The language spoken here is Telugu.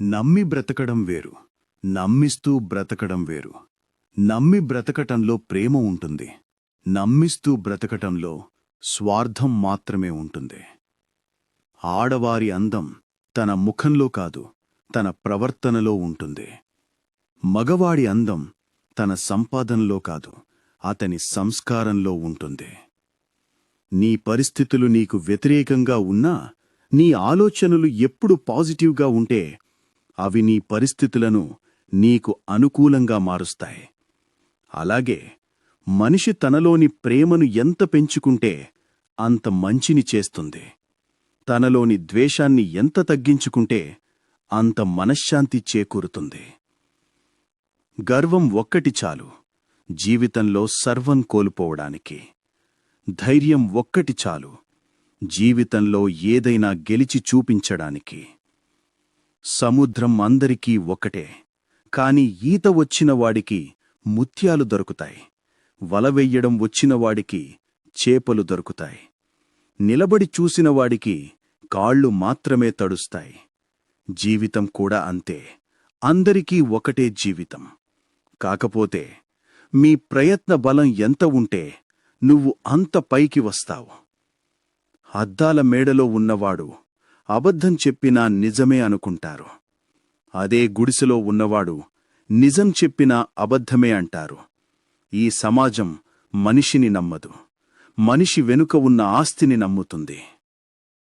నమ్మి బ్రతకడం వేరు. నమ్మిస్తూ బ్రతకడం వేరు. నమ్మి బ్రతకటంలో ప్రేమ ఉంటుంది. నమ్మిస్తూ బ్రతకటంలో స్వార్థం మాత్రమే ఉంటుంది. ఆడవారి అందం తన ముఖంలో కాదు తన ప్రవర్తనలో ఉంటుంది. మగవాడి అందం తన సంపాదనలో కాదు అతని సంస్కారంలో ఉంటుంది. నీ పరిస్థితులు నీకు వ్యతిరేకంగా ఉన్నా నీ ఆలోచనలు ఎప్పుడు పాజిటివ్గా ఉంటే అవి నీ పరిస్థితులను నీకు అనుకూలంగా మారుస్తాయి. అలాగే మనిషి తనలోని ప్రేమను ఎంత పెంచుకుంటే అంత మంచిని చేస్తుంది. తనలోని ద్వేషాన్ని ఎంత తగ్గించుకుంటే అంత మనశ్శాంతి చేకూరుతుంది. గర్వం ఒక్కటి చాలు జీవితంలో సర్వం కోల్పోవడానికి. ధైర్యం ఒక్కటి చాలు జీవితంలో ఏదైనా గెలిచి చూపించడానికి. సముద్రం అందరికీ ఒకటే కాని ఈత వచ్చినవాడికి ముత్యాలు దొరుకుతాయి. వల వెయ్యడం వచ్చిన చేపలు దొరుకుతాయి. నిలబడి చూసినవాడికి కాళ్ళు మాత్రమే తడుస్తాయి. జీవితం కూడా అంతే. అందరికీ ఒకటే జీవితం. కాకపోతే మీ ప్రయత్న బలం ఎంత ఉంటే నువ్వు అంత పైకి వస్తావు. అద్దాల మేడలో ఉన్నవాడు అబద్ధం చెప్పినా నిజమే అనుకుంటారు. అదే గుడిసెలో ఉన్నవాడు నిజం చెప్పినా అబద్ధమే అంటారు. ఈ సమాజం మనిషిని నమ్మదు. మనిషి వెనుక ఉన్న ఆస్తిని నమ్ముతుంది.